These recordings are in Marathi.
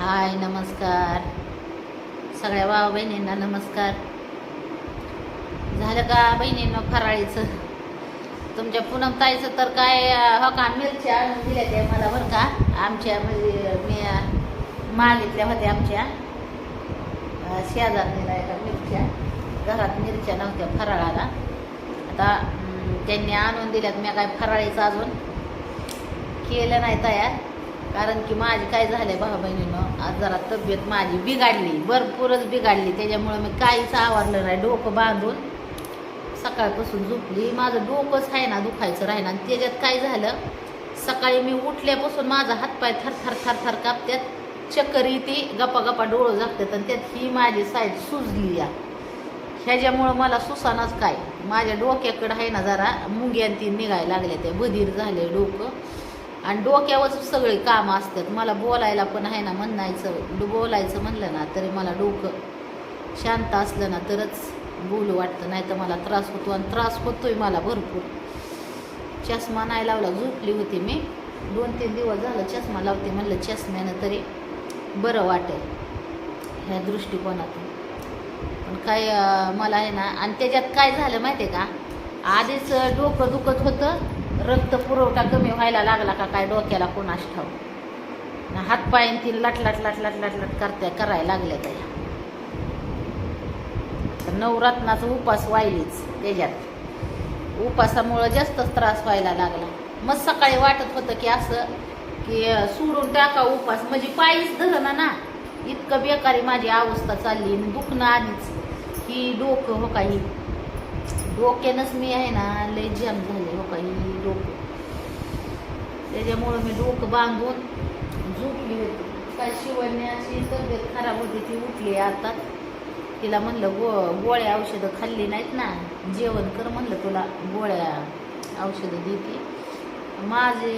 हाय नमस्कार. सगळ्या भावा बहिणींना नमस्कार. झालं का बहिणींना फराळीचं? तुमच्या पूनम ताईचं तर काय हो का मिरच्या आणून दिल्या त्या मला बरं का? आमच्या म्हणजे मी अं, मागितल्या होत्या आमच्या. अं, शेजारणीला एका मिरच्या. घरात मिरच्या नव्हत्या फराळाला. आता त्यांनी आणून दिल्यात. मी काय फराळीचं अजून केलं नाही तयार. कारण की माझी काय झालंय भाऊ बहिणीनं? आज जरा तब्येत माझी बिघाडली भरपूरच बिघाडली. त्याच्यामुळे मी काहीच आवरलं नाही डोकं बांधून सकाळपासून झोपली. माझं डोकंच आहे ना दुखायचं राहील आणि त्याच्यात काय झालं? सकाळी मी उठल्यापासून माझा हातपाय थर थर थर थर कापत्यात. चक्कर ती गप्पा गप्पा डोळं झाकतात आणि त्यात ही माझी साईड सुजली या. ह्याच्यामुळं मला सुसानाच काय? माझ्या डोक्याकडं आहे ना जरा मुंग्यान ती निघायला लागल्या त्या. बधीर झाले डोकं. आणि डोक्यावरच सगळे कामं असतात. मला बोलायला पण आहे ना म्हणायचं बोलायचं म्हणलं ना तरी मला डोकं शांत असलं ना तरच बोलू वाटतं नाही तर मला त्रास होतो आणि त्रास होतोय मला भरपूर. चष्मा नाही लावला झोपली होती मी. दोन तीन दिवस झालं चष्मा लावते म्हणलं चष्म्यानं तरी बरं वाटेल ह्या दृष्टिकोनातून. पण काय मला आहे ना आणि त्याच्यात काय झालं माहिती आहे का? आधीच डोकं दुखत होतं रक्त पुरवठा कमी व्हायला लागला का काय डोक्याला कोणास ठाऊ हातपायन ती लट लट लट लट लट लट करत्या करायला लागल्या त्या. नवरत्नाचा उपास व्हायलीच त्याच्यात. उपासामुळं जास्तच त्रास व्हायला लागला. मग सकाळी वाटत होतं की असं की सोडून टाका उपास. म्हणजे पायीच धरणं ना. इतकं बेकारी माझी अवस्था चालली आणि दुखणं आधीच. ही डोकं हो काही डोक्यानंच मी आहे ना लय जाम झाले हो काही डोकं. त्याच्यामुळं मी डोकं बांधून झोपली होती. काय शिवण्याची तब्येत खराब होती ती उठली आता. तिला म्हणलं गो गोळ्या औषधं खाल्ली नाहीत ना जेवण कर म्हणलं तुला गोळ्या औषधं देते. माझे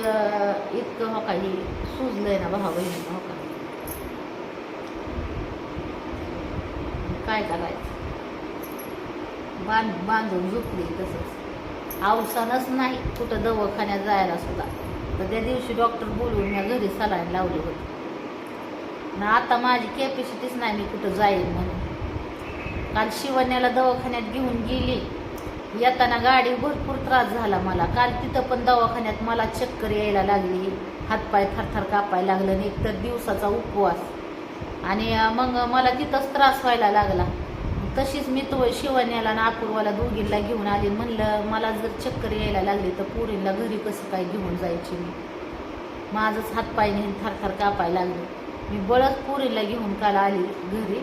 इतकं हो काही सुजलंय ना भावा बहिणीनं हो काय करायचं? बांध बांधून झोपली तसंच. आवसानच नाही कुठं दवाखान्यात जायला सुद्धा. तर त्या दिवशी डॉक्टर बोलवून मी घरी सलाईन लावली होती. ना आता माझी कॅपॅसिटीच नाही मी कुठं जाईल म्हणून. काल शिवण्याला दवाखान्यात घेऊन गेली. येताना गाडी भरपूर त्रास झाला मला. काल तिथं पण दवाखान्यात मला चक्कर यायला लागली. हातपाय थरथर कापायला लागलं आणि एकतर दिवसाचा उपवास. आणि मग मला तिथंच त्रास व्हायला लागला. तशीच मी तो शिवण्याला आणि अपूर्वाला दोघींना घेऊन आली. म्हणलं मला जर चक्कर यायला लागली तर पोरींना घरी कसं काय घेऊन जायची मी? माझंच हातपाय नेहमी थरथर कापायला लागले. मी बळच पोरीला घेऊन काल आली घरी.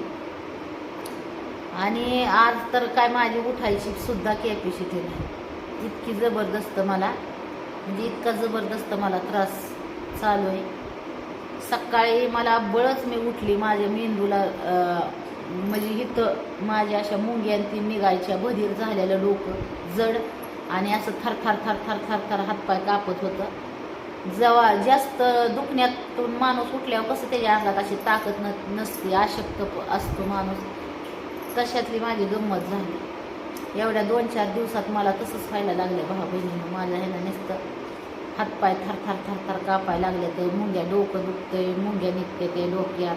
आणि आज तर काय माझी उठायची सुद्धा कॅपॅसिटी नाही. इतकी जबरदस्त मला म्हणजे इतका जबरदस्त मला त्रास चालू आहे. सकाळी मला बळच मी उठली. माझ्या मेंदूला म्हणजे इथं माझ्या अशा मुंग्यान ती निघायच्या बधीर झालेलं डोकं जड आणि असं थर थर थर थर थर थर हातपाय कापत होतं. जेव्हा जास्त दुखण्यातून माणूस उठल्यावर कसं त्याच्या अंगात अशी ताकद न नसते अशक्त प- असतो माणूस. तशातली माझी गंमत झाली. एवढ्या दोन चार दिवसात मला तसंच व्हायला लागलं. भाऊ बहिणीनं माझ्या ह्यानं नुसतं हातपाय थरथर थर कापाय लागले. ते मुंग्या डोकं दुखतंय मुंग्या निघते ते डोक्यात.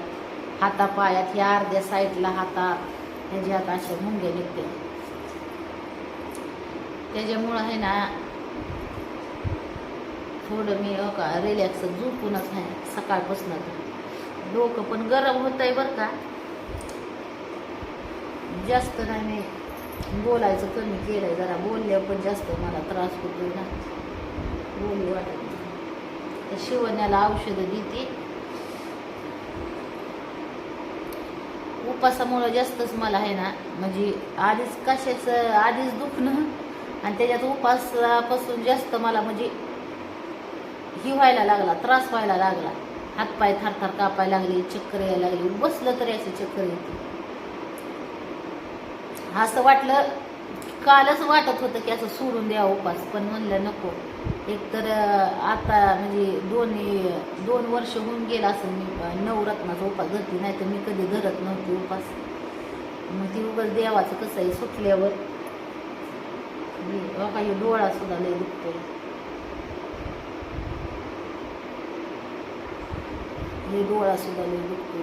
हातापायात ह्या अर्ध्या साईडला हातात ह्याच्यात असे मुंग्या निघते. त्याच्यामुळं आहे ना थोडं मी हो का रिलॅक्स झोपूनच आहे सकाळपासून डोकं पण गरम होत आहे बरं का. जास्त नाही मी बोलायचं कमी केलंय जरा बोलले पण जास्त मला त्रास होतोय ना. बोलू वाटत नाही. तर शिवण्याला औषधं देते. उपासामुळं जास्तच मला आहे ना म्हणजे आधीच कशाचं आधीच दुखणं आणि त्याच्यात उपासापासून जास्त मला म्हणजे ही व्हायला लागला त्रास व्हायला लागला. हातपाय थरथर कापायला लागले चक्कर यायला लागली बसलं तरी असं चक्कर येते. असं वाटलं कालच वाटत होतं की असं सोडून द्या उपास पण म्हणलं नको. एकतर आता म्हणजे दोन दोन वर्ष होऊन गेलं असं मी नवरत्नाचा उपास धरते नाही तर मी कधी धरत नव्हती उपास. मग ती उगाच देवाचं कसं आहे सुटल्यावर काही डोळा सुद्धा लय दुखतोय. लय डोळा सुद्धा लय दुखतो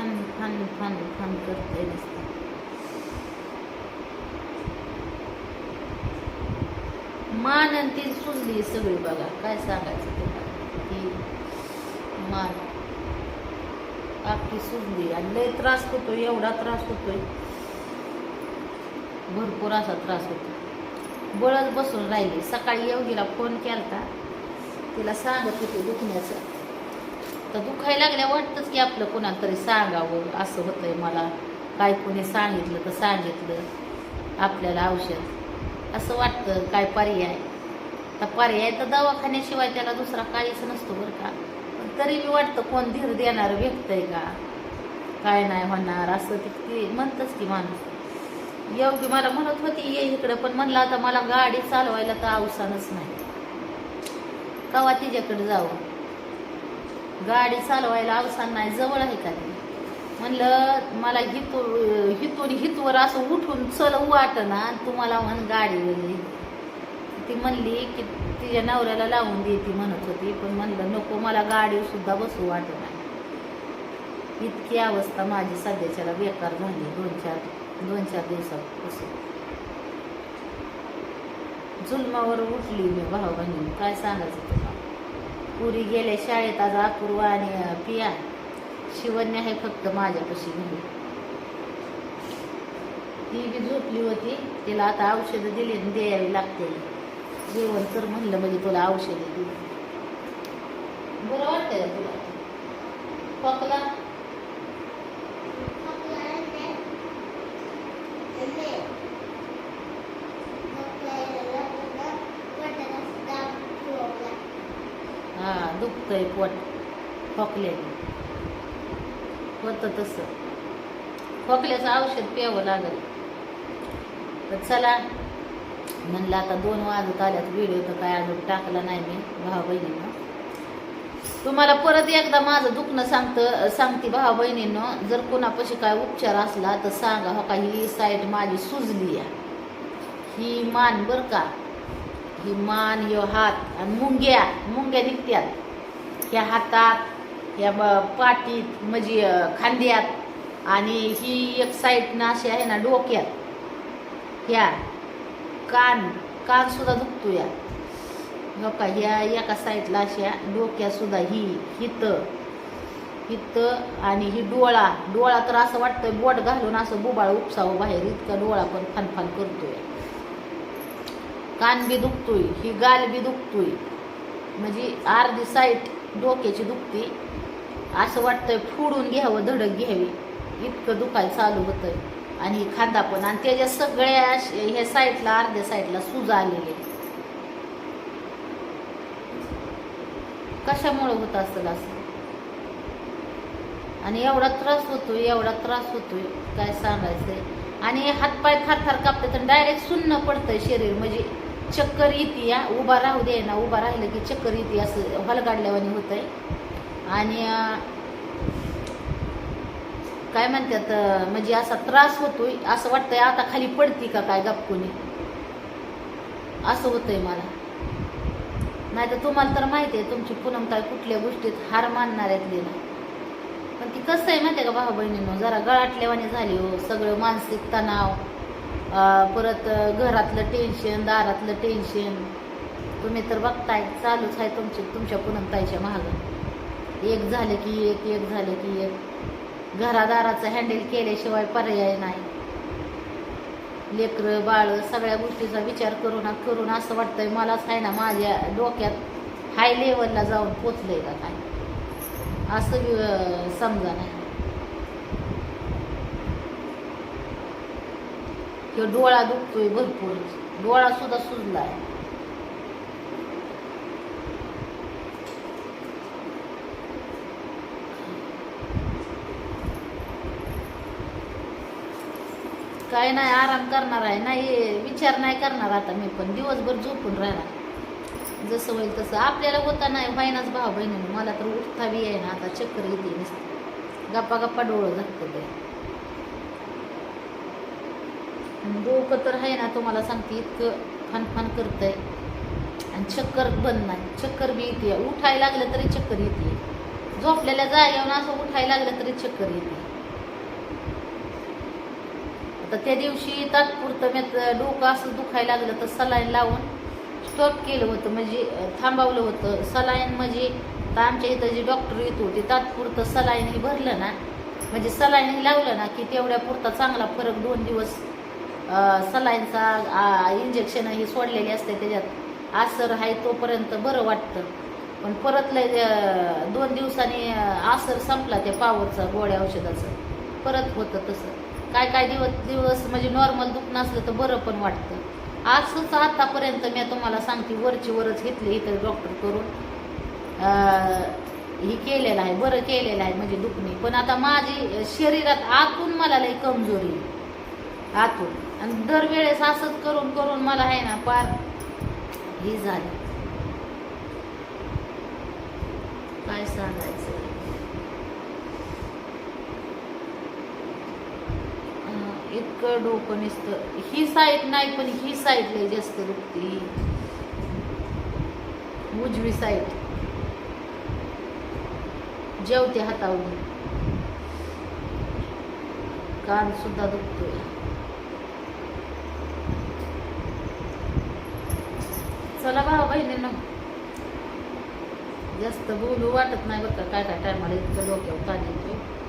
फन फन फन फन करते नसते. मान आणि ती सुजली सगळी बघा. काय सांगायचं तुला ती मान. अख्खी सुजली आणि लय त्रास होतो एवढा त्रास होतोय. भरपूर असा त्रास होतो बळच बसून राहिली. सकाळी योगीला फोन केलता. तिला सांगत होते दुखण्याचं. तर दुखायला लागल्या वाटतंच की आपलं कोणाला तरी सांगावं असं होतंय मला. काय कोणी सांगितलं तर सांगितलं आपल्याला औषध. असं वाटतं काय पर्याय? तर पर्याय तर दवाखान्याशिवाय त्याला दुसरा काहीच नसतो बरं का. पण तरी मी वाटतं कोण धीर देणार व्यक्तय का? काय नाही होणार असं ती म्हणतंच की माणूस. योगी मला म्हणत होती ये इकडं पण म्हणलं आता मला गाडी चालवायला तर अवसानच नाही. कवा तिच्याकडे जावं गाडी चालवायला अवसान नाही जवळ आहे का ती म्हणलं मला हितू हितून हितवर असं उठून चल वाटना तुम्हाला म्हण गाडी वगैरे. ती म्हणली की तिच्या नवऱ्याला लावून दे ती म्हणत होती. पण म्हणलं नको मला गाडीसुद्धा बसू वाटत नाही. इतकी अवस्था माझी सध्याच्याला बेकार झाली दोन चार दोन चार दिवसापासून. जुलमावर उठली मी भाऊ बहिणी काय सांगायचं तुला पुरी गेल्या शाळेत आज अपूर्वा आणि पिया. शिवण्य आहे फक्त माझ्यापाशी घरी. ती बी झोपली होती. तिला आता औषधं दिली आणि द्यावी लागते. जेवण तर म्हणलं म्हणजे तुला औषधं दिली बरं वाटतंय का तुला? खोकला हा दुखतंय पोट. खोकल्याने. होतं तसं. खोकल्याचं औषध प्यावं लागेल. तर चला म्हणलं आता दोन वाजत आल्यात व्हिडिओ तर काय अजून टाकला नाही मी भाऊ बहिणीनं तुम्हाला परत एकदा माझं दुखणं सांगतं सांगते भाऊ बहिणीनं जर कोणापाशी काय उपचार असला तर सांगा हो का ही साईड माझी सुजली आहे. ही मान बरं का ही मान ह्यो हात आणि मुंग्या मुंग्या निघत्यात. ह्या हातात ह्या ब- पाठीत म्हणजे खांद्यात आणि ही एक साईडनं अशी आहे ना डोक्यात. ह्या कान कान सुद्धा दुखतो या हो ह्या एका साईडला अशा डोक्यात सुद्धा ही हित हित आणि ही डोळा. डोळा तर असं वाटतं बोट घालून असं बुबाळ उपसावं बाहेर इतका डोळा पण फनफान करतोय. कान बी दुखतोय ही गाल बी दुखतोय. म्हणजे अर्धी साईड डोक्याची दुखती. असं वाटतंय फोडून घ्यावं धडक घ्यावी. इतकं दुखाय चालू होतंय. आणि खांदा पण आणि त्याच्या सगळ्या ह्या साईडला अर्ध्या साईडला सूज आलेले कशामुळे होत असेल असं? आणि एवढा त्रास होतोय एवढा त्रास होतोय काय सांगायचंय? आणि हातपाय थरथर कापतात आणि डायरेक्ट सुन्न पडतंय शरीर. म्हणजे चक्कर येते या उभा राहू दे ना उभा राहिलं की चक्कर येते असं हलगाडल्यावानी आहे आणि काय म्हणतात म्हणजे असा त्रास होतोय असं वाटतंय आता खाली पडती का काय गपकुनी असं होतंय मला. नाही तर तुम्हाला तर माहिती आहे तुमची पूनम काय कुठल्या गोष्टीत हार मानणार आहेत लिहिला पण ती कसं आहे माहिती आहे का भाऊ बहिणीनं जरा गळाटल्यावाने झाली हो सगळं मानसिक तणाव. परत घरातलं टेन्शन दारातलं टेन्शन तुम्ही तर बघताय चालूच आहे तुमची तुमच्या पूनमताईच्या महाग एक झालं की एक एक झालं की एक. घरादाराचं हँडल केल्याशिवाय पर्याय नाही. लेकरं बाळ सगळ्या गोष्टीचा विचार करून करून असं वाटतंय मलाच आहे ना माझ्या डोक्यात हाय लेवलला जाऊन पोचलंय का काय? असं समजा नाही. किंवा डोळा दुखतोय भरपूर. डोळा सुद्धा सुजलाय. काय नाही आराम करणार आहे. नाही विचार नाही करणार आता मी पण दिवसभर झोपून राहणार. जसं होईल तसं. आपल्याला होता नाही बहिणाच भाव बहिणीने मला तर उठता बी आहे ना आता चक्कर येते नसते. गप्पा गप्पा डोळं झाकतं. ते डोकं तर आहे ना तुम्हाला सांगते इतकं खाणफाण करतं आहे आणि चक्कर बंद नाही. चक्कर बी येते. उठायला लागलं तरी चक्कर येते. झोपलेल्या जागेवर असं उठायला लागलं तरी चक्कर येते. आता त्या दिवशी तात्पुरतं मी डोकं असं दुखायला लागलं तर सलाईन लावून स्टॉप केलं होतं. म्हणजे थांबवलं होतं. सलाईन म्हणजे आता आमच्या इथं जे डॉक्टर येतो ते तात्पुरतं सलाईन हे भरलं ना. म्हणजे सलाईन हे लावलं ना की तेवढ्या पुरता चांगला फरक दोन दिवस सलाईनचा इंजेक्शन हे सोडलेले असते त्याच्यात. आसर आहे तोपर्यंत बरं वाटतं. पण परत लय दोन दिवसांनी आसर संपला त्या पावरचा गोळ्या औषधाचं. परत होतं तसं. काय काय दिवस दिवस म्हणजे नॉर्मल दुखणं असलं तर बरं पण वाटतं. असंच आतापर्यंत मी तुम्हाला सांगते वरची वरच घेतली इथं डॉक्टर करून. हे केलेलं आहे बरं केलेलं आहे म्हणजे दुखणे. पण आता माझी शरीरात आतून मला लई कमजोरी आतून. आणि दरवेळेस असंच करून करून मला आहे ना पार ही झाली. काय सांगायचं? इतकं डोकं नसतं. ही साईड नाही पण ही साईड लय जास्त दुखते. ही उजवी साईड जेवते हातावर. कान सुद्धा दुखतोय. चला भावा बहिणींना. जास्त बोलू वाटत नाही बरं काय काय टायमाला इतकं डोक्यावर ताण येतोय.